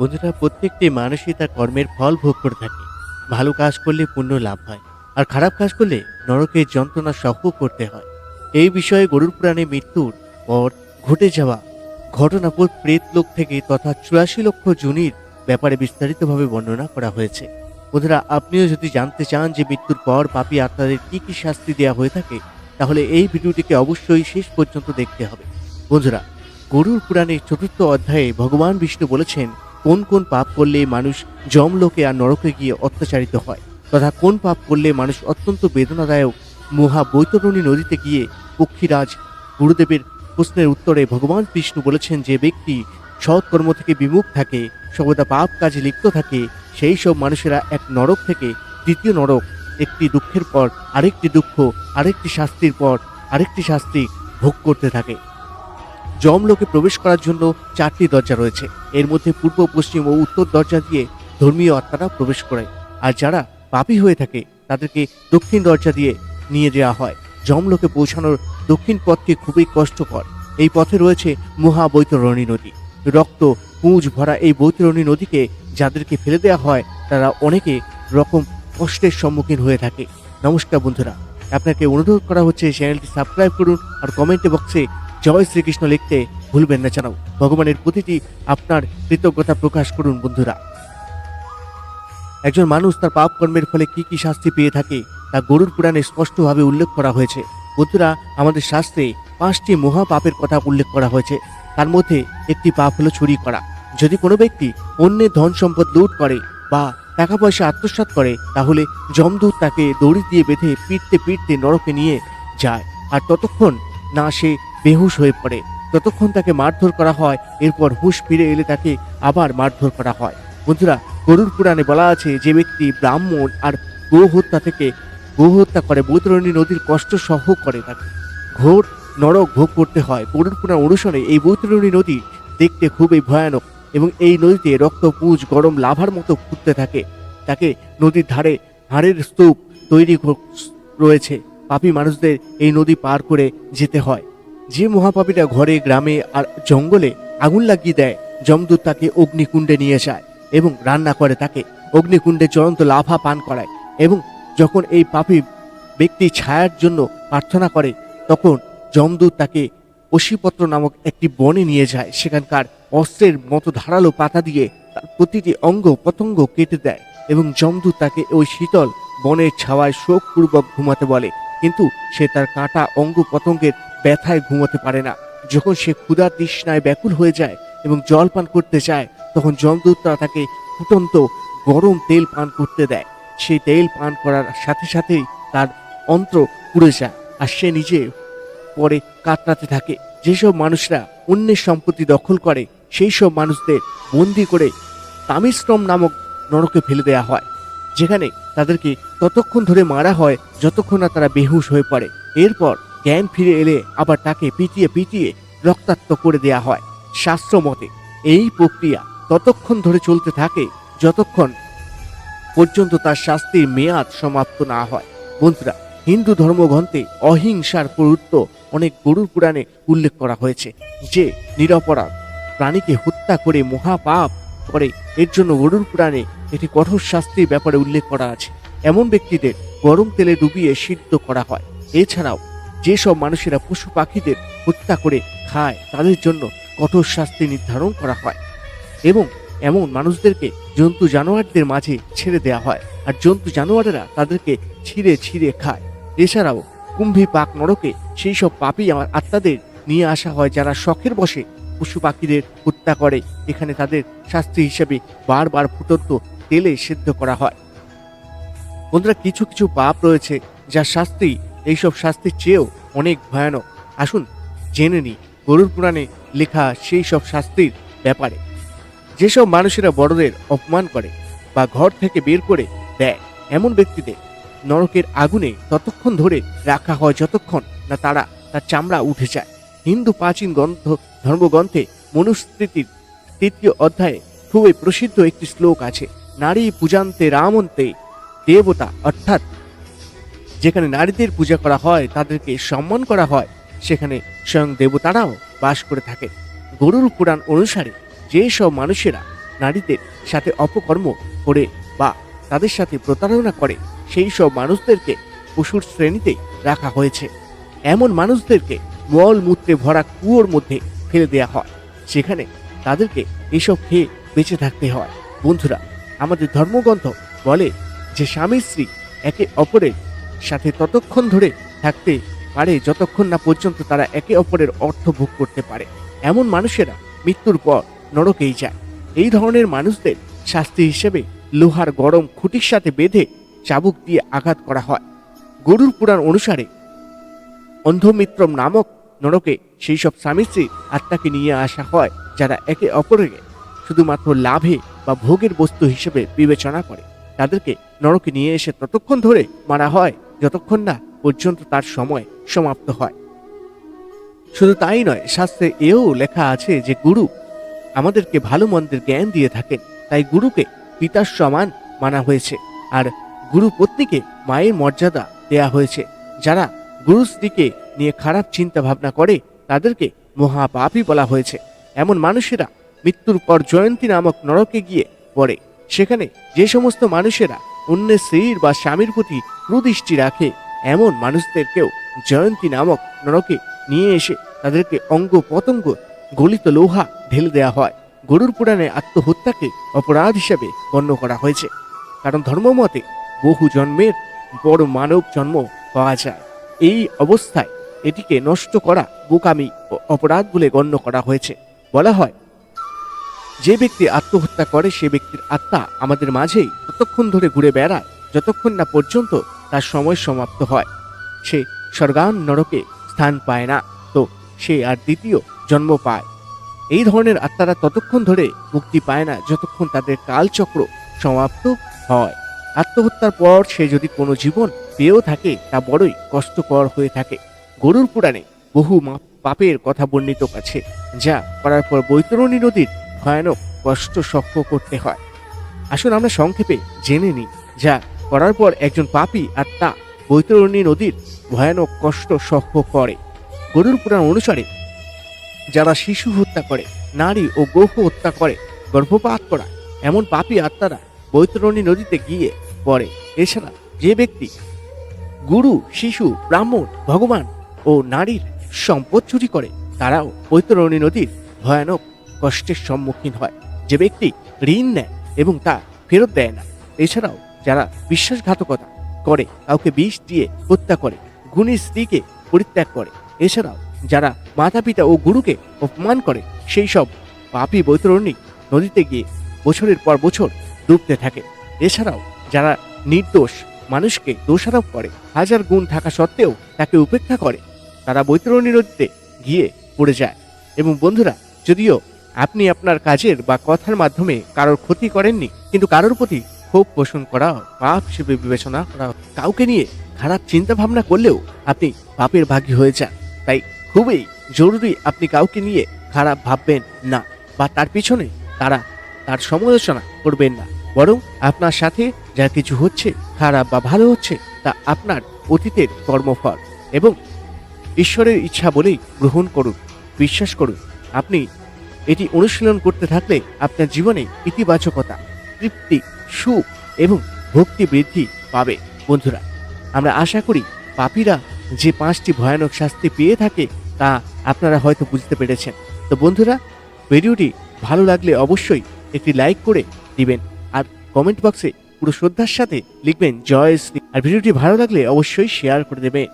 বন্ধুরা, প্রত্যেকটি মানুষই তার কর্মের ফল ভোগ করে থাকে। ভালো কাজ করলে পুণ্য লাভ হয়, আর খারাপ কাজ করলে নরকের যন্ত্রণা সহ করতে হয়। এই বিষয়ে গরুর পুরাণে মৃত্যুর পর ঘটে যাওয়া ঘটনা প্রেত লোক থেকে তথা চুরাশি লক্ষ জুনির ব্যাপারে বিস্তারিতভাবে বর্ণনা করা হয়েছে। বন্ধুরা, আপনিও যদি জানতে চান যে মৃত্যুর পর পাপী আত্মাদের কী কী শাস্তি দেওয়া হয়ে থাকে, তাহলে এই ভিডিওটিকে অবশ্যই শেষ পর্যন্ত দেখতে হবে। বন্ধুরা, গরুর পুরাণের চতুর্থ অধ্যায়ে ভগবান বিষ্ণু বলেছেন কোন কোন পাপ করলে মানুষ যমলোকে আর নরকে গিয়ে অত্যাচারিত হয়? তথা কোন পাপ করলে মানুষ অত্যন্ত বেদনাদায়ক মহা বৈতরণী নদীতে গিয়ে পক্ষীরাজ গুরুদেবের প্রশ্নের উত্তরে ভগবান বিষ্ণু বলেছেন যে ব্যক্তি সৎকর্ম থেকে বিমুখ থাকে, সর্বদা পাপ কাজে লিপ্ত থাকে, সেই সব মানুষেরা এক নরক থেকে দ্বিতীয় নরক, একটি দুঃখের পর আরেকটি দুঃখ, আরেকটি শাস্তির পর আরেকটি শাস্তি ভোগ করতে থাকে। যমলোকে প্রবেশ করার জন্য চারটি দরজা রয়েছে। এর মধ্যে পূর্ব, পশ্চিম ও উত্তর দরজা দিয়ে ধর্মীয় আত্মারা প্রবেশ করে। আর যারা পাপী হয়ে থাকে, তাদেরকে দক্ষিণ দরজা দিয়ে নিয়ে যাওয়া হয়। যমলোকে পৌঁছানোর দক্ষিণ পথটি খুবই কষ্টকর। এই পথে রয়েছে মহা বৈতরণী নদী। রক্ত, পুঁজ ভরা এই বৈতরণী নদীকে যাদেরকে ফেলে দেওয়া হয়, তারা অনেকে রকম কষ্টের সম্মুখীন হয়ে থাকে। নমস্কার বন্ধুরা, আপনাকে অনুরোধ করা হচ্ছে চ্যানেলটি সাবস্ক্রাইব করুন আর কমেন্ট বক্সে জয় শ্রীকৃষ্ণ লিখতে ভুলবেন না জানাও। ভগবানের প্রতিটি আপনার কৃতজ্ঞতা প্রকাশ করুন বন্ধুরা। একজন মানুষ তার পাপ কর্মের ফলে কি কি শাস্তি পেয়ে থাকে, তা গরুর পুরাণে স্পষ্টভাবে উল্লেখ করা হয়েছে। বন্ধুরা, আমাদের শাস্ত্রে পাঁচটি মহা পাপের কথা উল্লেখ করা হয়েছে। তার মধ্যে একটি পাপ হলো চুরি করা। যদি কোনো ব্যক্তি অন্যের ধন সম্পদ লুট করে বা টাকা পয়সা আত্মসাৎ করে, তাহলে যমদূত তাকে দড়ি দিয়ে বেঁধে পিটতে পিটতে নরকে নিয়ে যায়। আর ততক্ষণ না সে বেহুশ হয়ে পড়ে। ততক্ষণ তাকে মারধর করা হয়, এরপর হুঁশ ফিরে এলে তাকে আবার মারধর করা হয়। বন্ধুরা, গরুর পুরাণে বলা আছে, যে ব্যক্তি ব্রাহ্মণ আর গো হত্যা থেকে গো হত্যা করে, বৈতরণী নদীর কষ্ট সহ করে তাকে। ঘোর নরক ভোগ করতে হয়। গরুর পুরাণ অনুসারে এই বৈতরণী নদী দেখতে খুবই ভয়ানক এবং এই নদীতে রক্ত পুঁজ গরম লাভার মতো ফুটতে থাকে। তাকে নদীর ধারে হাড়ের স্তূপ তৈরি রয়েছে। পাপী মানুষদের এই নদী পার করে যেতে হয়। যে মহাপাপীরা ঘরে, গ্রামে আর জঙ্গলে আগুন লাগিয়ে দেয়, যমদূত তাকে অগ্নিকুণ্ডে নিয়ে যায় এবং রান্না করে তাকে। অগ্নিকুণ্ডে জ্বলন্ত লাভা পান করায় এবং যখন এই পাপী ব্যক্তি ছায়ার জন্য প্রার্থনা করে, তখন যমদূত তাকে অশিপত্র নামক একটি বনে নিয়ে যায়। সেখানকার অস্ত্রের মতো ধারালো পাতা দিয়ে তার প্রতিটি অঙ্গ পতঙ্গ কেটে দেয় এবং যমদূত তাকে ওই শীতল বনের ছাওয়ায় শোকপূর্বক ঘুমাতে বলে। কিন্তু সে তার কাটা অঙ্গ পতঙ্গের ব্যথায় ঘুমোতে পারে না। যখন সে ক্ষুধা তৃষ্ণায় ব্যাকুল হয়ে যায় এবং জল পান করতে চায় তখন যমদূতরা তাকে ফুটন্ত গরম তেল পান করতে দেয়। সেই তেল পান করার সাথে সাথেই তার অন্ত্র পুড়ে যায় আর সে নিজে পরে কাতরাতে থাকে। যেসব মানুষরা অন্যের সম্পত্তি দখল করে সেই সব মানুষদের বন্দি করে তামিশ্রম নামক নরকে ফেলে দেওয়া হয়, যেখানে তাদেরকে ততক্ষণ ধরে মারা হয় যতক্ষণ না তারা বেহুশ হয়ে পড়ে। এরপর জ্ঞান ফিরে এলে আবার তাকে পিটিয়ে পিটিয়ে রক্তাক্ত করে দেয়া হয়। শাস্ত্র মতে, এই প্রক্রিয়া ততক্ষণ ধরে চলতে থাকে যতক্ষণ পর্যন্ত তার শাস্তির মেয়াদ সমাপ্ত না হয়। বন্ধুরা, হিন্দু ধর্মগ্রন্থে অহিংসার গুরুত্ব অনেক গরুর পুরাণে উল্লেখ করা হয়েছে, যে নিরপরাধ প্রাণীকে হত্যা করে মহাপাপ করে, এর জন্য গরুর পুরাণে একটি কঠোর শাস্তির ব্যাপারে উল্লেখ করা আছে। এমন ব্যক্তিদের গরম তেলে ডুবিয়ে সিদ্ধ করা হয়। এছাড়াও যেসব মানুষেরা পশু পাখিদের হত্যা করে খায়, তাদের জন্য কঠোর শাস্তি নির্ধারণ করা হয় এবং এমন মানুষদেরকে জন্তু জানোয়ারদের মাঝে ছেড়ে দেওয়া হয় আর জন্তু জানোয়ারেরা তাদেরকে ছিঁড়ে ছিঁড়ে খায়। এছাড়াও কুম্ভী পাক নরকে সেই সব পাপি আমার আত্মাদের নিয়ে আসা হয় যারা শখের বসে পশু পাখিদের হত্যা করে। এখানে তাদের শাস্তি হিসেবে বারবার ফুটন্ত তেলে সেদ্ধ করা হয়। বন্ধুরা, কিছু কিছু পাপ রয়েছে যার শাস্তি এইসব শাস্তির চেয়েও অনেক ভয়ানক। আসুন, জেনে নি গরুর পুরাণে লেখা সেই সব শাস্তির ব্যাপারে। যেসব মানুষেরা বড়দের অপমান করে বা ঘর থেকে বের করে দেয়, এমন ব্যক্তিদের নরকের আগুনে ততক্ষণ ধরে রাখা হয় যতক্ষণ না তারা তার চামড়া উঠে যায়। হিন্দু প্রাচীন গ্রন্থ, ধর্মগ্রন্থে মনুস্মৃতির তৃতীয় অধ্যায়ে খুবই প্রসিদ্ধ একটি শ্লোক আছে, নারী পূজান্তে রামন্তে দেবতা অর্থাৎ যেখানে নারীদের পূজা করা হয়, তাদেরকে সম্মান করা হয়, সেখানে স্বয়ং দেবতারাও বাস করে থাকে গরুর পুরাণ অনুসারে যেসব মানুষেরা নারীদের সাথে অপকর্ম করে বা তাদের সাথে প্রতারণা করে, সেই সব মানুষদেরকে পশুর শ্রেণীতে রাখা হয়েছে। এমন মানুষদেরকে মল, মূত্রে ভরা কুয়োর মধ্যে ফেলে দেওয়া হয়, সেখানে তাদেরকে এসব খেয়ে বেঁচে থাকতে হয়। বন্ধুরা, আমাদের ধর্মগ্রন্থ বলে যে স্বামী স্ত্রী একে অপরের সাথে ততক্ষণ ধরে থাকতে পারে যতক্ষণ না পর্যন্ত তারা একে অপরের অর্থ ভোগ করতে পারে। এমন মানুষেরা মৃত্যুর পর নরকেই যায়। এই ধরনের মানুষদের শাস্তি হিসেবে লোহার গরম খুঁটির সাথে বেঁধে চাবুক দিয়ে আঘাত করা হয়। গরুর পুরাণ অনুসারে অন্ধমিত্রম নামক নরকে সেই সব স্বামী স্ত্রী আত্মাকে নিয়ে আসা হয়, যারা একে অপরকে শুধুমাত্র লাভে বা ভোগের বস্তু হিসেবে বিবেচনা করে। তাদেরকে নরকে নিয়ে এসে ততক্ষণ ধরে মারা হয় যতক্ষণ না পর্যন্ত তার সময় সমাপ্ত হয়। শুধু তাই নয়, শাস্ত্রে এও লেখা আছে যে গুরু আমাদেরকে ভালো মন্দের জ্ঞান দিয়ে থাকেন, তাই গুরুকে পিতার সমান মানা হয়েছে। আর গুরু পত্নীকে মায়ের মর্যাদা দেয়া হয়েছে। যারা গুরু স্ত্রীকে নিয়ে খারাপ চিন্তা ভাবনা করে, তাদেরকে মহাপাপী বলা হয়েছে। এমন মানুষেরা মৃত্যুর পর জয়ন্তী নামক নরকে গিয়ে পড়ে। সেখানে যে সমস্ত মানুষেরা অন্যের স্ত্রীর বা স্বামীর প্রতি কুদৃষ্টি রাখে। এমন মানুষদেরকেও জয়ন্তী নামক নরকে নিয়ে এসে তাদেরকে অঙ্গ পতঙ্গ গলিত লোহা ঢেলে দেওয়া হয়। গরুর পুরাণে আত্মহত্যাকে অপরাধ হিসেবে গণ্য করা হয়েছে। কারণ ধর্মমতে বহু জন্মের বড় মানব জন্ম পাওয়া যায়। এই অবস্থায় এটিকে নষ্ট করা বোকামি অপরাধ বলে গণ্য করা হয়েছে। বলা হয় যে ব্যক্তি আত্মহত্যা করে, সে ব্যক্তির আত্মা আমাদের মাঝেই ততক্ষণ ধরে ঘুরে বেড়ায়, যতক্ষণ না পর্যন্ত তার সময় সমাপ্ত হয়। সে স্বর্গান নরকে স্থান পায় না, তো সে আর দ্বিতীয় জন্ম পায়। এই ধরনের আত্মারা ততক্ষণ ধরে মুক্তি পায় না, যতক্ষণ তাদের কালচক্র সমাপ্ত হয়। আত্মহত্যার পর সে যদি কোনো জীবন পেয়েও থাকে, তা বড়ই কষ্টকর হয়ে থাকে। গরুর পুরাণে বহু পাপের কথা বর্ণিত আছে, যা করার পর বৈতরণী নদীর ভয়ানক কষ্ট সহ্য করতে হয়। আসুন আমরা সংক্ষেপে জেনে নিই যা করার পর একজন পাপী তা বৈতরণী নদীর ভয়ানক কষ্ট সহ্য করে। গরুর পুরাণ অনুসারে যারা শিশু হত্যা করে, নারী ও গৌহ হত্যা করে, গর্ভপাত করা, এমন পাপী আত্মারা বৈতরণী নদীতে গিয়ে পড়ে। এছাড়া যে ব্যক্তি গুরু, শিশু, ব্রাহ্মণ, ভগবান ও নারীর সম্পদ চুরি করে, তারাও বৈতরণী নদীর ভয়ানক কষ্টের সম্মুখীন হয়। যে ব্যক্তি ঋণ নেয় এবং তা ফেরত দেয় না। এছাড়াও যারা বিশ্বাসঘাতকতা করে, কাউকে বিষ দিয়ে হত্যা করে গুণী স্ত্রীকে পরিত্যাগ করে, এছাড়াও যারা মাতা পিতা ও গুরুকে অপমান করে, সেই সব পাপী বৈতরণী নদীতে গিয়ে বছরের পর বছর ডুবতে থাকে। এছাড়াও যারা নির্দোষ মানুষকে দোষারোপ করে, হাজার গুণ থাকা সত্ত্বেও তাকে উপেক্ষা করে, তারা বৈতরণী নদীতে গিয়ে পড়ে যায়। এবং বন্ধুরা, যদিও আপনি আপনার কাজের বা কথার মাধ্যমে কারোর ক্ষতি করেননি, কিন্তু কারোর প্রতি ক্ষোভ পোষণ করা, পাপ হিসেবে বিবেচনা করা, কাউকে নিয়ে খারাপ চিন্তা ভাবনা করলেও আপনি পাপের ভাগী হয়ে যান। তাই খুবই জরুরি আপনি কাউকে নিয়ে খারাপ ভাববেন না বা তার পিছনে তারা তার সমালোচনা করবেন না। বরং আপনার সাথে যা কিছু হচ্ছে, খারাপ বা ভালো হচ্ছে, তা আপনার অতীতের কর্মফল এবং ঈশ্বরের ইচ্ছা বলেই গ্রহণ করুন, বিশ্বাস করুন। আপনি এটি অনুশীলন করতে থাকলে আপনার জীবনে ইতিবাচকতা, তৃপ্তি, সুখ এবং ভক্তি বৃদ্ধি পাবে। বন্ধুরা, আমরা আশা করি পাপীরা যে পাঁচটি ভয়ানক শাস্তি পেয়ে থাকে তা আপনারা হয়তো বুঝতে পেরেছেন। তো বন্ধুরা, ভিডিওটি ভালো লাগলে অবশ্যই একটি লাইক করে দিবেন আর কমেন্ট বক্সে পুরো শ্রদ্ধার সাথে লিখবেন জয় শ্রী। আর ভিডিওটি ভালো লাগলে অবশ্যই শেয়ার করে দেবেন।